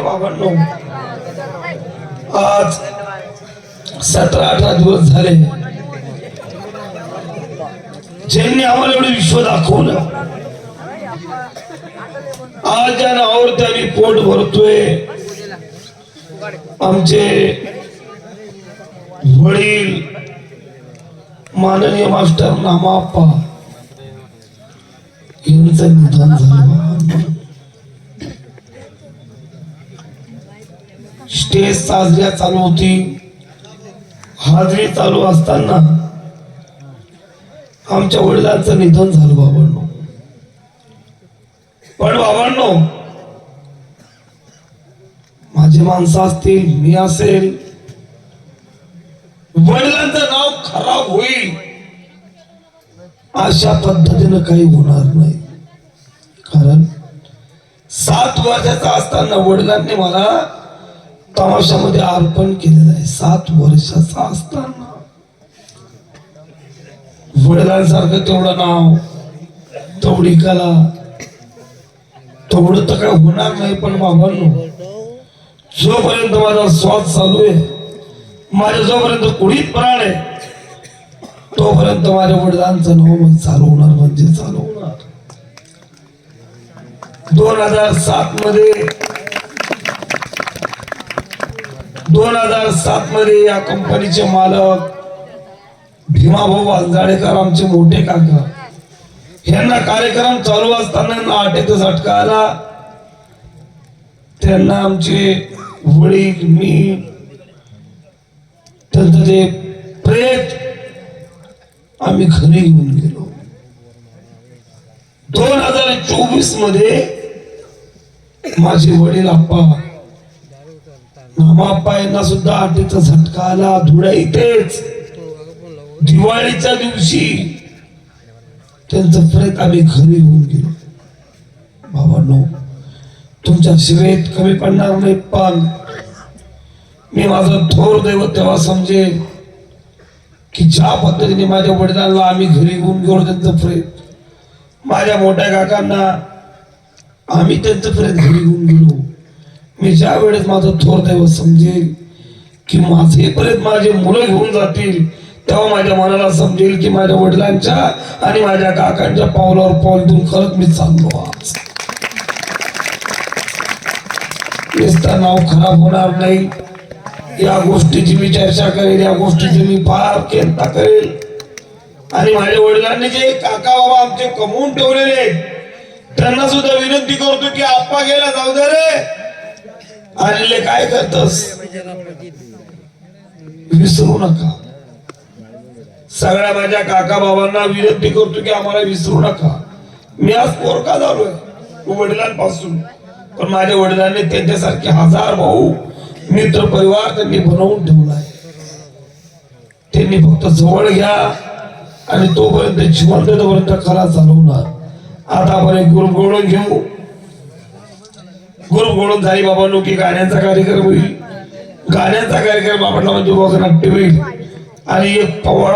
बाबांनो आज सतरा अठरा दिवस झाले. ज्यांनी आम्हाला एवढं विश्व दाखवलं. आज ज्या नावावर आम्ही पोट भरतोय आमचे वडील माननीय मास्टर नामाप्पा यांचं निधन झालं बाबांनो. स्टेज साजऱ्या चालू होती. हाजरी चालू असताना आमच्या वडिलांचं निधन झालं बाबांनो. पण बाबांनो माझी माणसं असतील मी असेल वडिलांचं नाव खराब होईल अशा पद्धतीनं काही होणार नाही. कारण सात वर्षाचा असताना वडिलांनी मला तमाशामध्ये अर्पण केलेलं आहे. सात वर्षाचा असताना वडिलांसारखं तेवढं नाव तेवढी कला. तेवढं तर काय होणार नाही पण बाबांनो जोपर्यंत माझा श्वास चालू आहे माझ्या जोपर्यंत कुणीच प्राण आहे तोपर्यंत माझ्या वडिलांचं नाव चालू होणार म्हणजे चालू होणार. दोन हजार सात मध्ये दोन हजार सात मध्ये या कंपनीचे मालक भीमाभाऊ वांजाळेकर आमचे मोठे काका. यांना कार्यक्रम चालू असताना यांना अटकायला त्यांना आमचे वडील मी त्यांचं ते प्रेत आम्ही घरी घेऊन गेलो. दोन हजार चोवीसमध्ये माझे वडील आप्पा मामापायांना सुद्धा आटेचा झटका आला धुळ्या इथेच. दिवाळीच्या दिवशी त्यांचं प्रेत आम्ही घरी होऊन गेलो. बाबांनो तुमच्या शिवेत कमी पडणार नाही पण मी माझं थोर दैवत तेव्हा समजेल की ज्या पद्धतीने माझ्या वडिलांना आम्ही घरी घेऊन गेलो त्यांचं प्रेत. माझ्या मोठ्या काकांना आम्ही त्यांचं प्रेत घरी घेऊन गेलो. मी ज्या वेळेस माझं थोर दैवत समजेल की माझे परत माझे मुलं घेऊन जातील तेव्हा माझ्या मनाला समजेल की माझ्या वडिलांच्या आणि माझ्या काकांच्या पावलावर पाऊल देऊन खरंच मी चाललो आज. नुसतं नाव खराब होणार नाही. या गोष्टीची मी चर्चा करेल या गोष्टीची मी फार चिंता करेल. आणि माझ्या वडिलांनी जे काका बाबा आमचे कमवून ठेवलेले त्यांना सुद्धा विनंती करतो की आप्पा गेला जाऊ दे रे. आणले काय करतस? विसरू नका. सगळ्या माझ्या काका बाबांना विनंती करतो की आम्हाला विसरू नका. मी आज पोरका झालोय वडिलांपासून. पण माझ्या वडिलांनी त्यांच्यासारखे हजार भाऊ मित्र परिवार त्यांनी बनवून ठेवलाय त्यांनी फक्त जवळ घ्या आणि तोपर्यंत जिवंत तोपर्यंत खरा चालवणार. आता आपण एक ग्रुप घेऊ. गुरु गोळून झाली बाबा की गाण्यांचा कार्यक्रम होईल. गाण्यांचा कार्यक्रम आपण म्हणजे वगनाट्य होईल आणि एक पवार